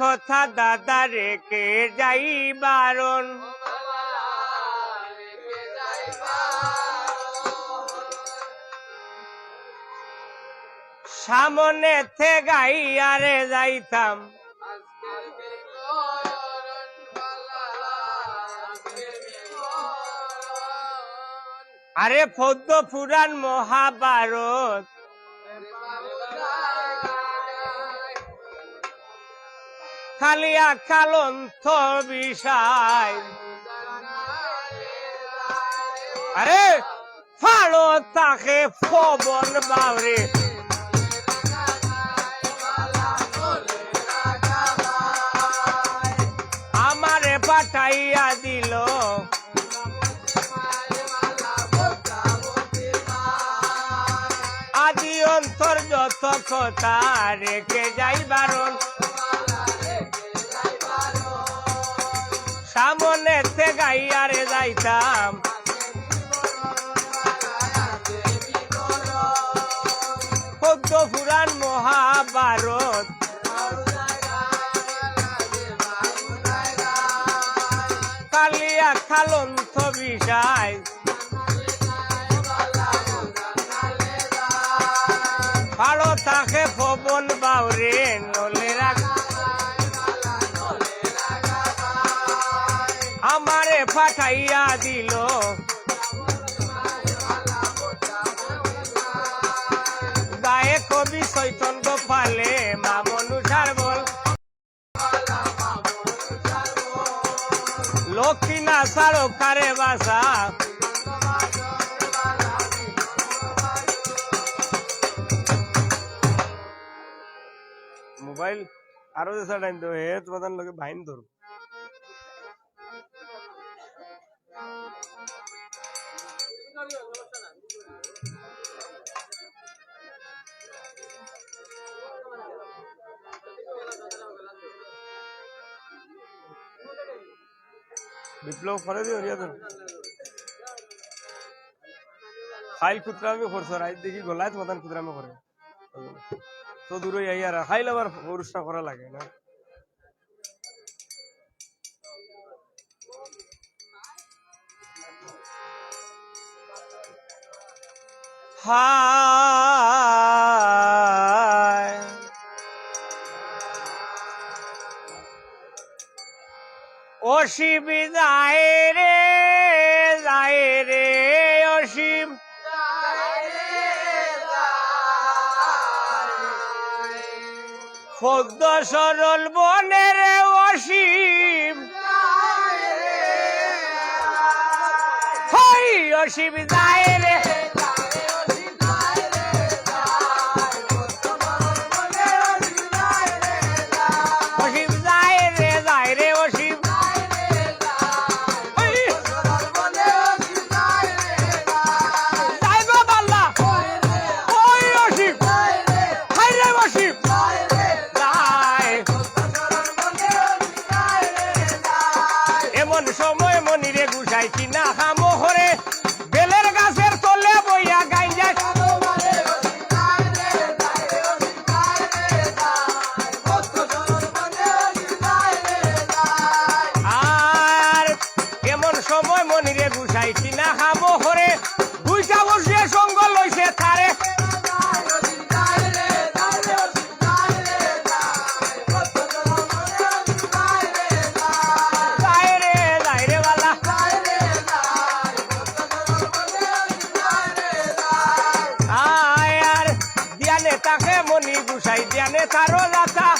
কথা দাদা রেখে যাই বারণ। সামনে থে গাইয়ারে যাইতাম। আরে পদ্ম পুরাণ মহাভারত। খালিয়া কালন্ত আরে, ফাড়ো তাকে পবন বাউরে আমারে পাঠাইয়া দিল। আদি অন্তর যত কথা রেখে যাই বারণ যাইতাম পদ্ম পুরাণ মহাভারত। কালিয়া খালন্ত বিষয়। ভালো তাকে পবন বাউরে নলে পাঠাইয়া দিল। গায়ে কবি চৈতন গোপালে মামনুষার বল লক্ষ্মী না সারো কারে বাসা। মোবাইল আরও যে সাইড আনতে হে তোমাদের লোকে ভাইন ধরো বিপ্লব করে দিও রিয়া তো। খাইল কুতরামি করছ, রাইত দেখি গলায় তোমাদের কুতরামি করে। তো দূরে আই আর খাইল আবার পুরুষটা করা লাগে না। হায়। অসীম যায় রে যায় রে অসীম। পদ্ম সরল বনের অসীম। হই অসীম যায় সময় মনিরে গুসাই কিনা হামো হরে। বেলের গাছের তলে বইয়া গাই যায়। আর এমন সময় মনিরে গুসাই কিনা হামো হরে। দুইটা বসে সঙ্গ লইছে তারে। Carola está